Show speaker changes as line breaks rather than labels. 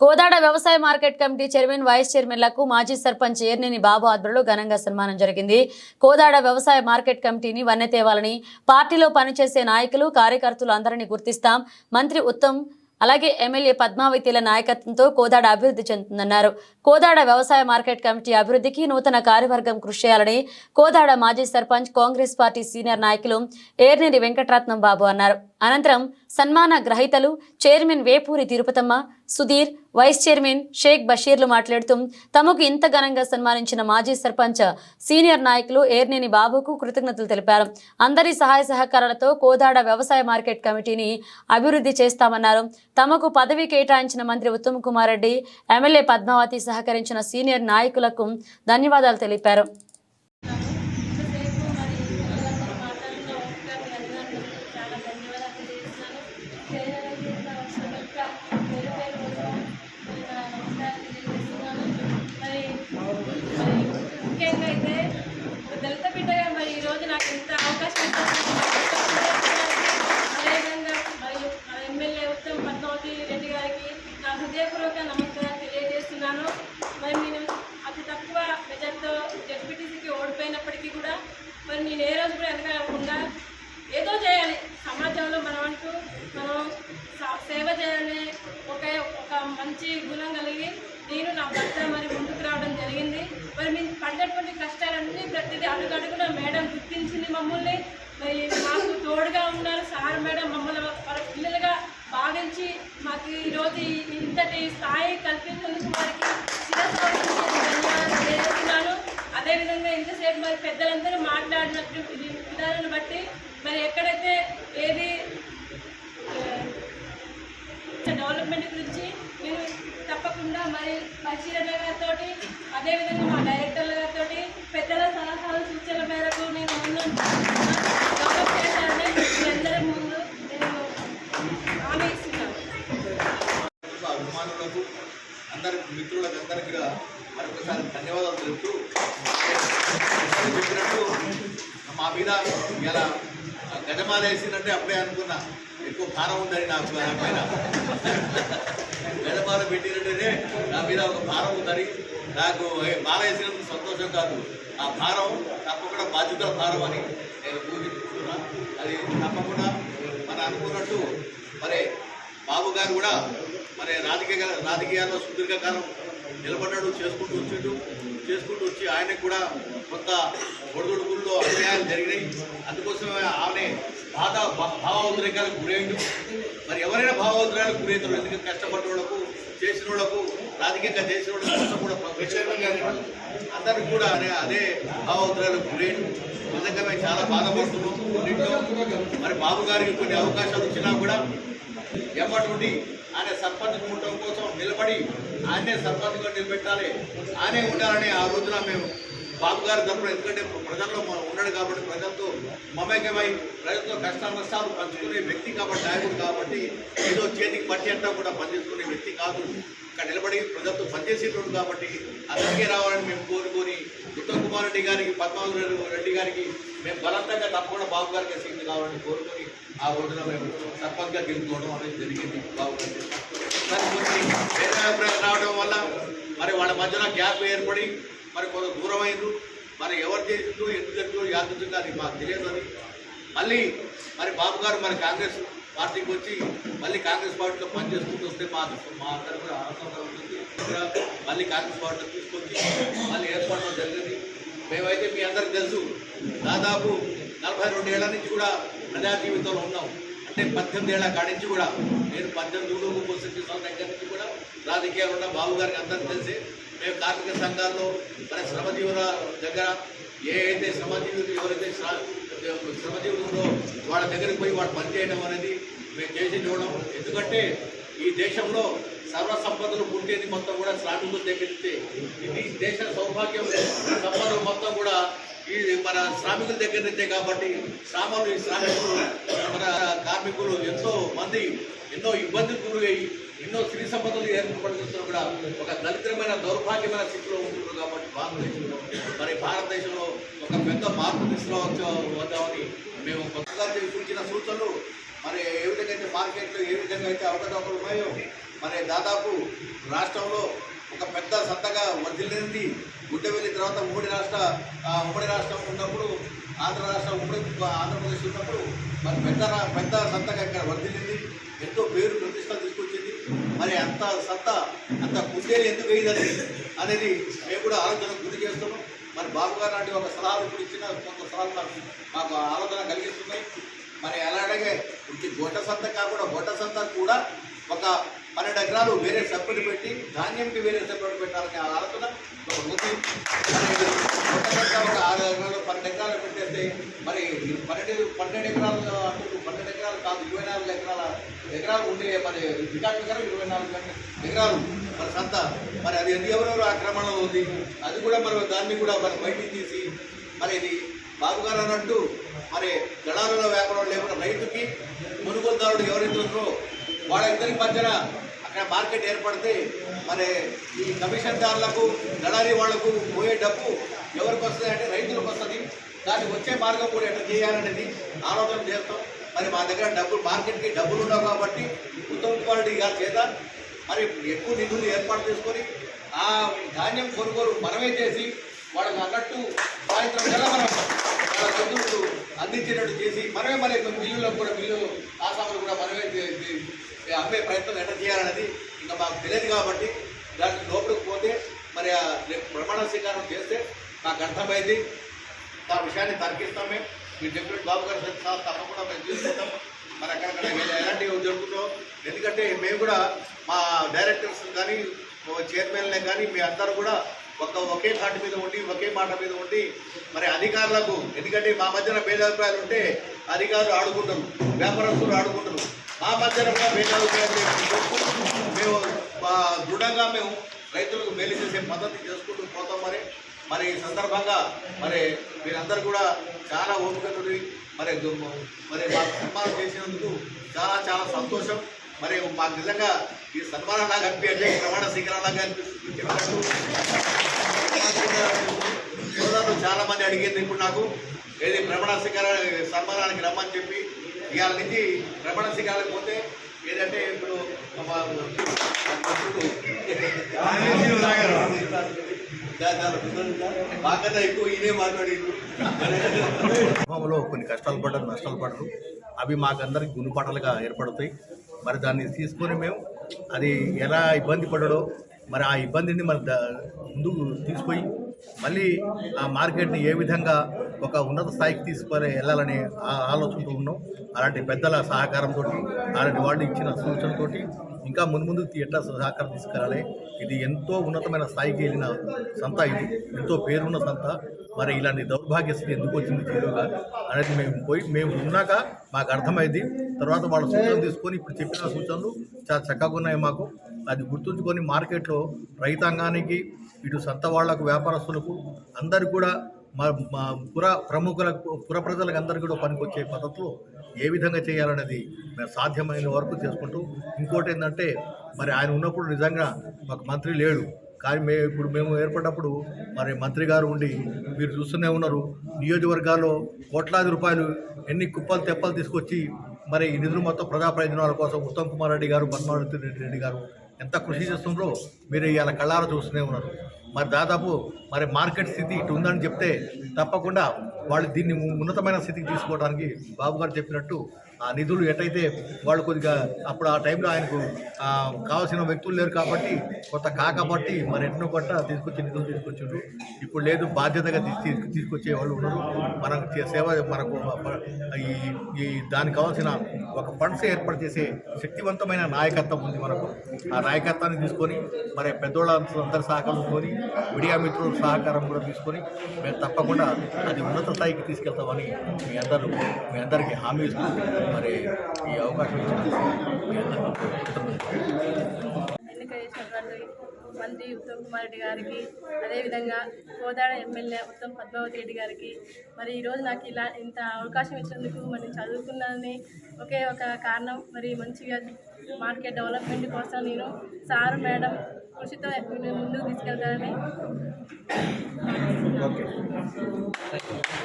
కోదాడ వ్యవసాయ market committee chairman vice చైర్మన్లకు మాజీ సర్పంచ్ ఏర్నేని బాబు ఆధ్వర్యంలో ఘనంగా సన్మానం జరిగింది. కోదాడ వ్యవసాయ మార్కెట్ కమిటీని వన్నె తేవాలని పార్టీలో పనిచేసే నాయకులు కార్యకర్తలు అందరినీ గుర్తిస్తాం. మంత్రి ఉత్తమ్ అలాగే ఎమ్మెల్యే పద్మావతిల నాయకత్వంతో కోదాడ అభివృద్ధి చెందుతుందన్నారు. కోదాడ వ్యవసాయ మార్కెట్ కమిటీ అభివృద్ధికి నూతన కార్యవర్గం కృషి చేయాలని కోదాడ మాజీ సర్పంచ్ కాంగ్రెస్ పార్టీ సీనియర్ నాయకులు ఏర్నేని వెంకటరత్నం బాబు అన్నారు. అనంతరం సన్మాన గ్రహీతలు chairman Vepuri Tirupatamma Sudheer vice chairman Shaik బషీర్లు మాట్లాడుతూ తమకు ఇంత ఘనంగా సన్మానించిన మాజీ సర్పంచ్ సీనియర్ నాయకులు ఏర్నేని బాబుకు కృతజ్ఞతలు తెలిపారు. అందరి సహాయ సహకారాలతో కోదాడ వ్యవసాయ మార్కెట్ కమిటీని అభివృద్ధి చేస్తామన్నారు. తమకు పదవి కేటాయించిన మంత్రి ఉత్తమ్ కుమార్ రెడ్డి ఎమ్మెల్యే పద్మావతి సహకరించిన సీనియర్ నాయకులకు ధన్యవాదాలు తెలిపారు.
హృదయపూర్వక నమస్కారాలు తెలియజేస్తున్నాను. మరి నేను అతి తక్కువ మెజార్టీతో జడ్పీటీసీకి ఓడిపోయినప్పటికీ కూడా మరి నేను ఏ రోజు కూడా వెనకాలకుండా ఏదో చేయాలి. సమాజంలో మనం అంటూ మనం సా- సేవ చేయాలనే ఒక ఒక మంచి గుణం కలిగి నేను నా భర్త మరి ముందుకు రావడం జరిగింది. మరి మేము పడ్డటువంటి కష్టాలన్నీ ప్రతిదీ అడుగడుగున మేడం గుర్తించింది మమ్మల్ని. మరి మాకు తోడుగా ఉన్నారు సార్ మేడం. మమ్మల్ని వాళ్ళ పిల్లలుగా భావించి మాకు ఈరోజు ఇంతటి స్థాయి కల్పించినందుకు వారికి చేస్తున్నాను తెలియజేస్తున్నాను అదేవిధంగా ఇంతసేపు మరి పెద్దలందరూ మాట్లాడినట్టు విధానాన్ని బట్టి మరి ఎక్కడైతే ఏది డెవలప్మెంట్ గురించి నేను తప్పకుండా మరి పరిశీలన గారితో అదేవిధంగా మా డైరెక్టర్ల గారితో పెద్దల సలహాలు సూచనల మేరకు నేను ముందు అందరి
కూడా మరొకసారి ధన్యవాదాలు తెలుపుతూ చెప్పినట్టు మా మీద ఇలా గజమాల వేసిందంటే అప్పుడే అనుకున్నా ఎక్కువ భారం ఉందని నాకు నా పైన. గజమాల పెట్టినట్టేనే నా మీద ఒక భారం ఉందని నాకు మాల వేసినందుకు సంతోషం కాదు. ఆ భారం తప్పకుండా బాధ్యతల భారం అని నేను ఊహించుకుంటున్నా. అది తప్పకుండా మన అనుకున్నట్టు మరి బాబు గారు కూడా మరి రాజకీయ రాజకీయాల్లో సుదీర్ఘకాలం నిలబడ్డాడు చేసుకుంటూ వచ్చాడు. చేసుకుంటూ వచ్చి ఆయనకు కూడా కొంత ఒడిదుడుకుల్లో అన్యాయాలు జరిగినాయి. అందుకోసమే ఆమె బాధ భావోద్రేకాలకు గురైండు. మరి ఎవరైనా భావోద్రేకాలకు గురవుతారు ఎందుకంటే కష్టపడ్డ వాళ్ళకు చేసిన వాళ్ళకు రాజకీయంగా చేసిన వాళ్ళకు కోసం కూడా విషయంగా కూడా అదే అదే భావోద్రేకాలకు గురైండు. నిజంగా మేము చాలా బాధపడుతున్నాం మరి బాబు గారికి కొన్ని అవకాశాలు వచ్చినా కూడా ఎమ్మటి ఆయన సర్పంచ్ ఉండటం కోసం నిలబడి ఆయనే సర్పంచ్గా నిలబెట్టాలి. ఆయనే ఉండాలని ఆ రోజున మేము బాబు గారి తరపున ఎందుకంటే ప్రజల్లో ఉన్నాడు కాబట్టి ప్రజలతో మమేకమై ప్రజలతో కష్ట నష్టాలు పంచుకునే వ్యక్తి కాబట్టి నాయకుడు కాబట్టి ఏదో చేతికి పట్టి అంటా కూడా పనిచేసుకునే వ్యక్తి కాదు. ఇక్కడ నిలబడి ప్రజలతో పనిచేసేటోడు కాబట్టి అందరికీ రావాలని మేము కోరుకొని ఉత్తమ్ కుమార్ రెడ్డి గారికి పద్మావతి రెడ్డి- గారికి మేము బలంతంగా తప్పకుండా బాబు గారికి సీట్లు కావాలని కోరుకొని ఆ రోజున మేము సర్పంచ్గా గెలుపుకోవడం అనేది జరిగింది. బాగుంది గారికి కొన్ని వేరే అభిప్రాయాలు రావడం వల్ల మరి వాళ్ళ మధ్యన గ్యాప్ ఏర్పడి మరి కొంత దూరం అయింది మరి ఎవరు చేసిండ్రు ఎందుకు జరిగిందో యాదృచ్ఛికంగా అది మాకు తెలియదు అది మళ్ళీ మరి బాబు గారు మరి కాంగ్రెస్ పార్టీకి వచ్చి మళ్ళీ కాంగ్రెస్ పార్టీలో పనిచేసుకుంటూ వస్తే మా మా అందరూ కూడా ఆనందంగా ఉంటుంది మళ్ళీ కాంగ్రెస్ పార్టీలో తీసుకొచ్చి మళ్ళీ ఏర్పడడం జరిగింది. మేమైతే మీ అందరికి తెలుసు దాదాపు నలభై రెండు ఏళ్ళ నుంచి కూడా ప్రజా జీవితంలో ఉన్నాం. అంటే పద్దెనిమిది ఏళ్ళ కాడించి నుంచి కూడా నేను పద్దెనిమిది ఊరు ముప్పై సంవత్సరాల దగ్గర నుంచి కూడా రాజకీయాలు ఉన్న బాబు గారికి అందరికీ తెలిసి మేము కార్మిక సంఘాల్లో మన శ్రమజీవుల దగ్గర ఏ అయితే శ్రమజీవులు ఎవరైతే శ్ర- శ్రమజీవులు వాళ్ళ దగ్గరికి పోయి వాళ్ళు పనిచేయడం అనేది మేము చేసి చూడడం. ఎందుకంటే ఈ దేశంలో సర్వ సంపదలు పుట్టేది మొత్తం కూడా శ్రామికులు దగ్గరితే ఇది దేశ సౌభాగ్యం. సంపద మొత్తం కూడా ఈ మన శ్రామికుల దగ్గర నుంచే కాబట్టి శ్రామలు ఈ శ్రామికులు మన కార్మికులు ఎంతో మంది ఎన్నో ఇబ్బందులు గురయ్యి ఎన్నో స్త్రీ సంపదలు ఏర్పడుతున్నా కూడా ఒక దరిద్రమైన దౌర్భాగ్యమైన స్థితిలో ఉంటున్నారు కాబట్టి భారతదేశంలో మరి భారతదేశంలో ఒక పెద్ద మార్పు తీసుకురావచ్చు వద్దామని మేము కొత్తగా సూచించిన సూచనలు. మరి ఏ విధంగా అయితే మార్కెట్లో ఏ విధంగా అయితే అవకతవకలు ఉన్నాయో మరి దాదాపు రాష్ట్రంలో ఒక పెద్ద సంతగా వర్ధిల్లింది. గుడ్డ వెళ్ళిన తర్వాత ఉమ్మడి రాష్ట్ర ఆ, ఉమ్మడి రాష్ట్రం ఉన్నప్పుడు ఆంధ్ర రాష్ట్రం ఉమ్మడి ఆంధ్రప్రదేశ్ ఉన్నప్పుడు మరి పెద్ద రా- పెద్ద సంతగా ఇక్కడ వర్ధిల్లింది. ఎంతో పేరు ప్రతిష్టలు తీసుకొచ్చింది. మరి అంత సత్తా అంత కుందేలు ఎందుకు వేయదని అనేది మేము కూడా ఆలోచన గురి చేస్తున్నాం. మరి బాబు గారు లాంటి ఒక సలహాలు ఇప్పుడు ఇచ్చిన కొంత సలహాలు మాకు మాకు ఆలోచన కలిగిస్తున్నాయి. మరి అలాగే ఇది గొడ్డ సంత కాకుండా గొడ్డ సంత కూడా ఒక పన్నెండు ఎకరాలు వేరే సెపరేట్ పెట్టి ధాన్యంకి వేరే సెపరేట్ పెట్టాలని ఆ ఆలోచన. ఒక ఉంది ఒక ఆరు ఎకరాలు పన్నెండు ఎకరాలు పెట్టేస్తే మరి పన్నెండు పన్నెండు ఎకరాలు అంటూ పన్నెండు ఎకరాలు కాదు ఇరవై నాలుగు ఎకరాల ఎకరాలు ఉండే మరి రికార్డు ప్రకారం ఇరవై నాలుగు ఎకరాలు. మరి సంత మరి అది ఎన్ని ఎవరెవరు ఆక్రమణలో ఉంది? అది కూడా మరి దాన్ని కూడా మరి బయటికి తీసి మరి ఇది బాబు గారు అన్నట్టు మరి దళారుల వ్యాపారం లేకుండా రైతుకి కొనుగోలుదారుడు ఎవరైతే ఉన్నారో వాళ్ళ ఇద్దరికి మధ్యన మార్కెట్ ఏర్పడితే మరి ఈ కమిషన్దారులకు దళారీ వాళ్ళకు పోయే డబ్బు ఎవరికి వస్తుంది అంటే రైతులకు వస్తుంది. దానికి వచ్చే మార్గం కూడా ఎట్లా చేయాలనేది ఆలోచన చేస్తాం. మరి మా దగ్గర డబ్బులు మార్కెట్కి డబ్బులు ఉండవు కాబట్టి ఉత్తమ్ కుమార్ రెడ్డి గారి చేత మరి ఎక్కువ నిధులు ఏర్పాటు చేసుకొని ఆ ధాన్యం కొనుగోలు మనమే చేసి వాళ్ళకి అన్నట్టు సాయంత్రం నెల మనం వాళ్ళ చదువులు అందించేటట్టు చేసి మనమే మరి మిల్లులకు కూడా మిల్లు ఆసాములు కూడా మనమే అమ్మే ప్రయత్నం ఎట్లా చేయాలనేది ఇంకా మాకు తెలియదు కాబట్టి దానికి లోపలికి పోతే మరి ప్రమాణ స్వీకారం చేస్తే నాకు అర్థమైంది. ఆ విషయాన్ని తర్కిస్తాం మేము. మీరు చెప్పిన బాబు గారు సార్ తప్పకుండా మేము తీసుకుంటాం. మరి అక్కడక్కడ ఎలాంటివి జరుగుతుందో ఎందుకంటే మేము కూడా మా డైరెక్టర్స్ కానీ చైర్మన్లే కానీ మీ అందరూ కూడా ఒక ఒకే ఘాటు మీద ఉండి ఒకే మాట మీద ఉండి మరి అధికారులకు ఎందుకంటే మా మధ్యన భేదాభిప్రాయాలు ఉంటే అధికారులు ఆడుకుంటారు వ్యాపారస్తులు ఆడుకుంటారు. మా మధ్యన కూడా మేము మా దృఢంగా మేము రైతులకు మేలు చేసే పద్ధతి చేసుకుంటూ పోతాం మరి. మరి ఈ సందర్భంగా మరి మీరందరూ కూడా చాలా ఓపికతోటి మరి మరి మాకు సన్మానం చేసినందుకు చాలా చాలా సంతోషం. మరి మాకు నిజంగా ఈ సన్మానం లాగా అనిపించే ప్రమాణ స్వీకారం లాగా అనిపిస్తుంది. సోదరులు చాలా మంది అడిగింది ఇప్పుడు నాకు ఏది ప్రమాణ స్వీకార సన్మానానికి రమ్మని చెప్పి ఇవాళ నుంచి రమణ స్వీకారానికి పోతే ఏదంటే ఇప్పుడు మాకన్నా ఎక్కువ ఇదే మాట్లాడి
కుటుంబంలో కొన్ని కష్టాలు పడ్డారు నష్టాలు పడరు అవి మాకందరికి గుణపాఠాలుగా ఏర్పడతాయి. మరి దాన్ని తీసుకొని మేము అది ఎలా ఇబ్బంది పడడో మరి ఆ ఇబ్బందిని మరి ముందుకు తీసుకుపోయి మళ్ళీ ఆ మార్కెట్ని ఏ విధంగా ఒక ఉన్నత స్థాయికి తీసుకొని వెళ్ళాలని ఆ- ఆలోచనతో ఉన్నాం. అలాంటి పెద్దల సహకారంతో అలాంటి వాళ్ళు ఇచ్చిన సూచనతో ఇంకా ముందు ముందు ఎట్లా సహకారం తీసుకురాలి? ఇది ఎంతో ఉన్నతమైన స్థాయికి వెళ్ళిన సంత ఇది. ఎంతో పేరున్న సంత. మరి ఇలాంటి దౌర్భాగ్య స్థితి ఎందుకు వచ్చింది జీరోగా అనేది మేము పోయి మేము ఉన్నాక మాకు అర్థమైంది. తర్వాత వాళ్ళ సూచనలు తీసుకొని ఇప్పుడు చెప్పిన సూచనలు చాలా చక్కగా ఉన్నాయి మాకు. అది గుర్తుంచుకొని మార్కెట్లో రైతాంగానికి ఇటు సొంత వాళ్ళకు వ్యాపారస్తులకు అందరికి కూడా మా మా పుర ప్రముఖులకు పుర ప్రజలకు అందరికీ కూడా పనికొచ్చే పద్ధతిలో ఏ విధంగా చేయాలనేది మేము సాధ్యమైన వరకు చేసుకుంటూ ఇంకోటి ఏంటంటే మరి ఆయన ఉన్నప్పుడు నిజంగా మాకు మంత్రి లేడు. కానీ మే ఇప్పుడు మేము ఏర్పడినప్పుడు మరి మంత్రి గారు ఉండి మీరు చూస్తూనే ఉన్నారు నియోజకవర్గాల్లో కోట్లాది రూపాయలు ఎన్ని కుప్పలు తెప్పలు తీసుకొచ్చి మరి ఈ నిధులు మొత్తం ప్రజా ప్రయోజనాల కోసం ఉత్తమ్ కుమార్ రెడ్డి గారు పద్మావతి రెడ్డి గారు ఎంత కృషి చేస్తుండ్రో మీరు ఇవాళ కళ్ళారా చూస్తూనే ఉన్నారు. మరి దాదాపు మరి మార్కెట్ స్థితి ఇటు ఉందని చెప్తే తప్పకుండా వాళ్ళు దీన్ని ఉన్నతమైన స్థితికి తీసుకోవడానికి బాబు గారు చెప్పినట్టు ఆ నిధులు ఎటైతే వాళ్ళు కొద్దిగా అప్పుడు ఆ టైంలో ఆయనకు కావాల్సిన వ్యక్తులు లేరు కాబట్టి కొంత కాకబట్టి మరి ఎన్నో పట్ట తీసుకొచ్చి నిధులు తీసుకొచ్చిండ్రు. ఇప్పుడు లేదు బాధ్యతగా తీసుకొచ్చే వాళ్ళు ఉన్నారు. మనకు చే- సేవ మనకు ఈ ఈ దానికి కావాల్సిన ఒక ఫండ్స్ ఏర్పాటు చేసే శక్తివంతమైన నాయకత్వం ఉంది మనకు. ఆ నాయకత్వాన్ని తీసుకొని మరి పెద్దోళ్ళ అందరి సహకారం తీసుకొని మీడియా మిత్రుల సహకారం కూడా తీసుకొని మేము తప్పకుండా అది ఉన్నత స్థాయికి తీసుకెళ్తామని మీ అందరూ మీ అందరికీ హామీ ఇస్తున్నాం. మరి ఈ అవకాశం
ఎన్నిక చేసినటువంటి మంత్రి ఉత్తమ్ కుమార్ రెడ్డి గారికి అదేవిధంగా కోదాడ ఎమ్మెల్యే ఉత్తమ్ పద్మావతి రెడ్డి గారికి మరి ఈరోజు నాకు ఇలా ఇంత అవకాశం ఇచ్చినందుకు మరి చదువుకున్నానని ఒకే ఒక కారణం మరి మంచిగా మార్కెట్ డెవలప్మెంట్ కోసం నేను సారు మేడం కృషితో ముందుకు తీసుకెళ్తానని.